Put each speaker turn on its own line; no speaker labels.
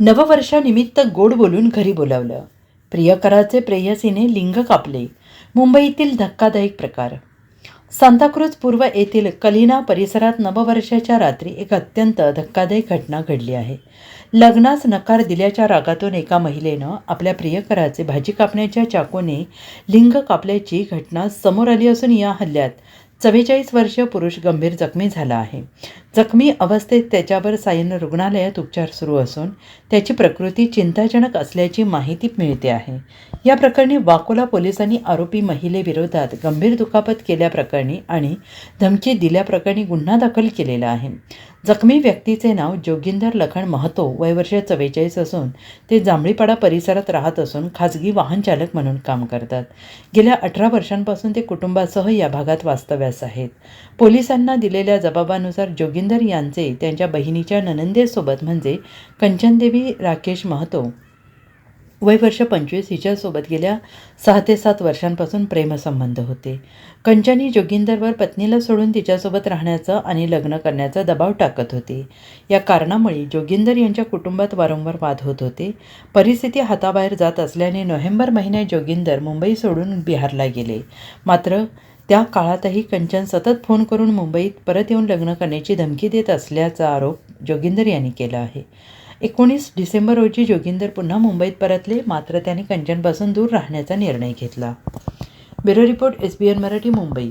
नववर्षानिमित्त गोड बोलून घरी बोलावलं. प्रियकराचे प्रेयसीने लिंग कापले. मुंबईतील धक्कादायक प्रकार. सांताक्रूज पूर्व येथील कलिना परिसरात नववर्षाच्या रात्री एक अत्यंत धक्कादायक घटना घडली आहे. लग्नास नकार दिल्याच्या रागातून एका महिलेनं आपल्या प्रियकराचे भाजी कापण्याच्या चाकूने लिंग कापल्याची घटना समोर आली असून या हल्ल्यात चव्वेचाळीस वर्षीय पुरुष गंभीर जखमी झाला आहे. जखमी अवस्थेत त्याच्यावर सायन रुग्णालयात उपचार सुरू असून त्याची प्रकृती चिंताजनक असल्याची माहिती मिळते आहे. या प्रकरणी वाकोला पोलिसांनी आरोपी महिलेविरोधात गंभीर दुखापत केल्याप्रकरणी आणि धमकी दिल्याप्रकरणी गुन्हा दाखल केलेला आहे. जखमी व्यक्तीचे नाव जोगिंदर लखन महतो वय वर्ष चव्वेचाळीस असून ते जांभळीपाडा परिसरात राहत असून खाजगी वाहनचालक म्हणून काम करतात. गेल्या अठरा वर्षांपासून ते कुटुंबासह या भागात वास्तव्यास आहेत. पोलिसांना दिलेल्या जबाबानुसार जोगिंदर यांचे त्यांच्या बहिणीच्या ननंदेसोबत म्हणजे कंचनदेवी राकेश महतो वय वर्ष पंचवीस हिच्यासोबत गेल्या सहा ते सात वर्षांपासून प्रेमसंबंध होते. कंचनी जोगिंदरवर पत्नीला सोडून तिच्यासोबत राहण्याचा आणि लग्न करण्याचा दबाव टाकत होते. या कारणामुळे जोगिंदर यांच्या कुटुंबात वारंवार वाद होत होते. परिस्थिती हाताबाहेर जात असल्याने नोव्हेंबर महिन्यात जोगिंदर मुंबई सोडून बिहारला गेले. मात्र त्या काळातही कंचन सतत फोन करून मुंबईत परत येऊन लग्न करण्याची धमकी देत असल्याचा आरोप जोगिंदर यांनी केला आहे. एकोणीस डिसेंबर रोजी जोगिंदर पुन्हा मुंबईत परतले मात्र त्याने कंचनपासून दूर राहण्याचा निर्णय घेतला. Bureau report S B N Marathi Mumbai.